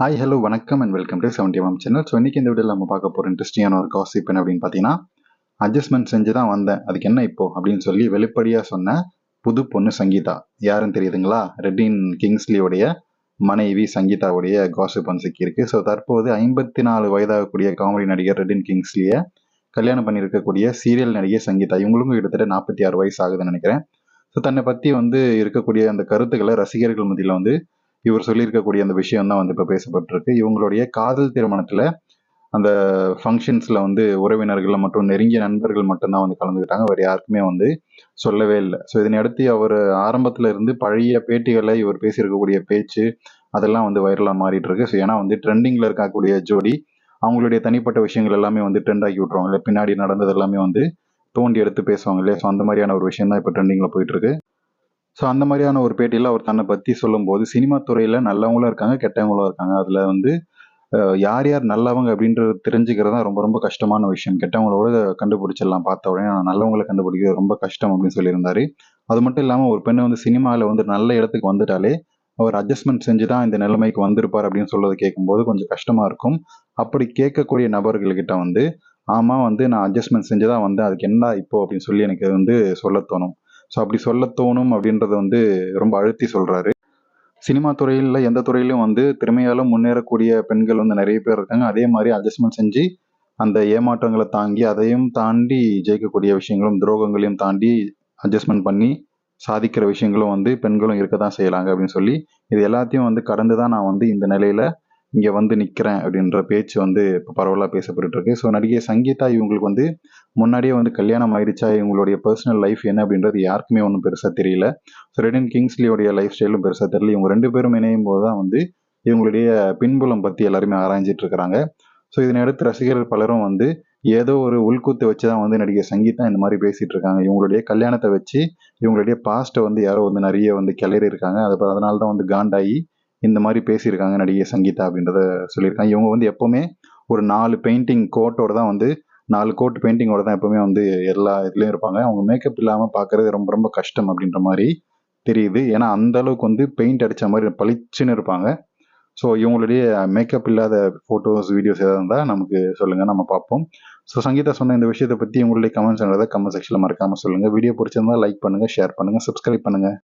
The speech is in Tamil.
ஹாய் ஹலோ வணக்கம் and welcome to seventy M channel so இன்றைக்கி இந்த வீடியோவில் நம்ம பார்க்க போகிற இன்ட்ரெஸ்டிங்கான ஒரு காசிப் என்ன அப்படின்னு பார்த்தீங்கன்னா அட்ஜஸ்ட்மெண்ட் செஞ்சு தான் வந்தேன். அதுக்கு என்ன இப்போ? அப்படின்னு சொல்லி வெளிப்படையாக சொன்ன புது பொண்ணு சங்கீதா. யாருன்னு தெரியுதுங்களா? ரெட்டின் கிங்ஸ்லியோடைய மனைவி சங்கீதாவுடைய காசிப் வந்து சிக்கியிருக்கு ஸோ தற்போது ஐம்பத்தி நாலு வயதாகக்கூடிய காமெடி நடிகர் ரெட்டின் கிங்ஸ்லியை கல்யாணம் பண்ணியிருக்கக்கூடிய சீரியல் நடிகை சங்கீதா. இவங்களுக்கும் கிட்டத்தட்ட நாற்பத்தி ஆறு வயசு ஆகுதுன்னு நினைக்கிறேன். ஸோ தன்னை பற்றி வந்து இருக்கக்கூடிய அந்த கருத்துக்களை ரசிகர்கள் மத்தியில் வந்து இவர் சொல்லியிருக்கக்கூடிய அந்த விஷயம் தான் வந்து இப்போ பேசப்பட்டிருக்கு. இவங்களுடைய காதல் திருமணத்தில் அந்த ஃபங்க்ஷன்ஸில் வந்து உறவினர்கள் மற்றும் நெருங்கிய நண்பர்கள் மட்டும்தான் வந்து கலந்துக்கிட்டாங்க. வேறு யாருக்குமே வந்து சொல்லவே இல்லை. ஸோ இதனையடுத்து அவர் ஆரம்பத்தில் இருந்து பழைய பேட்டிகளை இவர் பேசியிருக்கக்கூடிய பேச்சு அதெல்லாம் வந்து வைரலாக மாறிட்டு இருக்கு ஸோ ஏன்னா வந்து ட்ரெண்டிங்கில் இருக்கக்கூடிய ஜோடி அவங்களுடைய தனிப்பட்ட விஷயங்கள் எல்லாமே வந்து ட்ரெண்ட் ஆக்கி விட்ருவாங்க இல்லையா பின்னாடி நடந்தது எல்லாமே வந்து தோண்டி எடுத்து பேசுவாங்க இல்லையா? ஸோ அந்த மாதிரியான ஒரு விஷயம் தான் இப்போ ட்ரெண்டிங்கில் போயிட்டு இருக்கு ஸோ அந்த மாதிரியான ஒரு பேட்டியில் அவர் தன்னை பற்றி சொல்லும்போது சினிமா துறையில் நல்லவங்களும் இருக்காங்க கெட்டவங்களும் இருக்காங்க. அதில் வந்து யார் யார் நல்லவங்க அப்படின்றது தெரிஞ்சுக்கிறது தான் ரொம்ப ரொம்ப கஷ்டமான விஷயம். கெட்டவங்களோட கண்டுபிடிச்சிடலாம் பார்த்த உடனே நான் நல்லவங்களை கண்டுபிடிக்கிறது ரொம்ப கஷ்டம் அப்படின்னு சொல்லியிருந்தாரு. அது மட்டும் இல்லாமல் ஒரு பெண்ணை வந்து சினிமாவில் வந்து நல்ல இடத்துக்கு வந்துட்டாலே அவர் அட்ஜஸ்ட்மெண்ட் செஞ்சு தான் இந்த நிலைமைக்கு வந்திருப்பார் அப்படின்னு சொல்றதை கேட்கும்போது கொஞ்சம் கஷ்டமாக இருக்கும். அப்படி கேட்கக்கூடிய நபர்கள்கிட்ட வந்து ஆமாம் வந்து நான் அட்ஜஸ்ட்மெண்ட் செஞ்சு தான் வந்தேன். அதுக்கு என்ன இப்போ அப்படின்னு சொல்லி எனக்கு வந்து சொல்ல தோணும். ஸோ அப்படி சொல்ல தோணும் அப்படின்றத வந்து ரொம்ப அழுத்தி சொல்கிறாரு சினிமா துறையில் எந்த துறையிலும் வந்து திறமையாலும் முன்னேறக்கூடிய பெண்கள் வந்து நிறைய பேர் இருக்காங்க. அதே மாதிரி அட்ஜஸ்ட்மெண்ட் செஞ்சு அந்த ஏமாற்றங்களை தாங்கி அதையும் தாண்டி ஜெயிக்கக்கூடிய விஷயங்களும் துரோகங்களையும் தாண்டி அட்ஜஸ்ட்மெண்ட் பண்ணி சாதிக்கிற விஷயங்களும் வந்து பெண்களும் இருக்க தான் செய்யலாங்க அப்படின்னு சொல்லி இது எல்லாத்தையும் வந்து கடந்து தான் நான் வந்து இந்த நிலையில இங்கே வந்து நிற்கிறேன் அப்படின்ற பேச்சு வந்து இப்போ பரவலாக பேசப்பட்டு இருக்கு. ஸோ நடிகை சங்கீதா இவங்களுக்கு வந்து முன்னாடியே வந்து கல்யாணம் ஆயிடுச்சா? இவங்களுடைய பர்சனல் லைஃப் என்ன அப்படின்றது யாருக்குமே ஒன்றும் பெருசாக தெரியல. ஸோ ரெடின் கிங்ஸ்லியோடைய லைஃப் ஸ்டைலும் பெருசாக தெரியல. இவங்க ரெண்டு பேரும் இணையும் போது தான் வந்து இவங்களுடைய பின்புலம் பற்றி எல்லாருமே ஆராய்ஞ்சிட்டு இருக்கிறாங்க. ஸோ இதனை அடுத்து ரசிகர்கள் பலரும் வந்து ஏதோ ஒரு உள்கூத்து வச்சு தான் வந்து நடிகை சங்கீதா இந்த மாதிரி பேசிகிட்டு இருக்காங்க. இவங்களுடைய கல்யாணத்தை வச்சு இவங்களுடைய பாஸ்ட்டை வந்து யாரோ வந்து நிறைய வந்து கிளறி இருக்காங்க அது அதனால தான் வந்து காண்டாகி இந்த மாதிரி பேசியிருக்காங்க நடிகை சங்கீதா அப்படின்றத சொல்லியிருக்காங்க. இவங்க வந்து எப்போவுமே ஒரு நாலு பெயிண்டிங் கோட்டோட தான் வந்து நாலு கோட் பெயிண்டிங்கோட தான் எப்பவுமே வந்து எல்லா இதுலேயும் இருப்பாங்க. அவங்க மேக்கப் இல்லாமல் பார்க்கறது ரொம்ப ரொம்ப கஷ்டம் அப்படின்ற மாதிரி தெரியுது. ஏன்னா அந்த அளவுக்கு வந்து பெயிண்ட் அடித்த மாதிரி பளிச்சுன்னு இருப்பாங்க. ஸோ இவங்களுடைய மேக்கப் இல்லாத ஃபோட்டோஸ் வீடியோஸ் எதாவது இருந்தால் நமக்கு சொல்லுங்கள் நம்ம பார்ப்போம். ஸோ சங்கீதா சொன்ன இந்த விஷயத்தை பற்றி உங்களுடைய கமெண்ட்ஸ் கமெண்ட் செக்ஷனில் மறக்காமல் சொல்லுங்கள் வீடியோ பிடிச்சிருந்தா லைக் பண்ணுங்கள் ஷேர் பண்ணுங்கள் சப்ஸ்கிரைப் பண்ணுங்கள்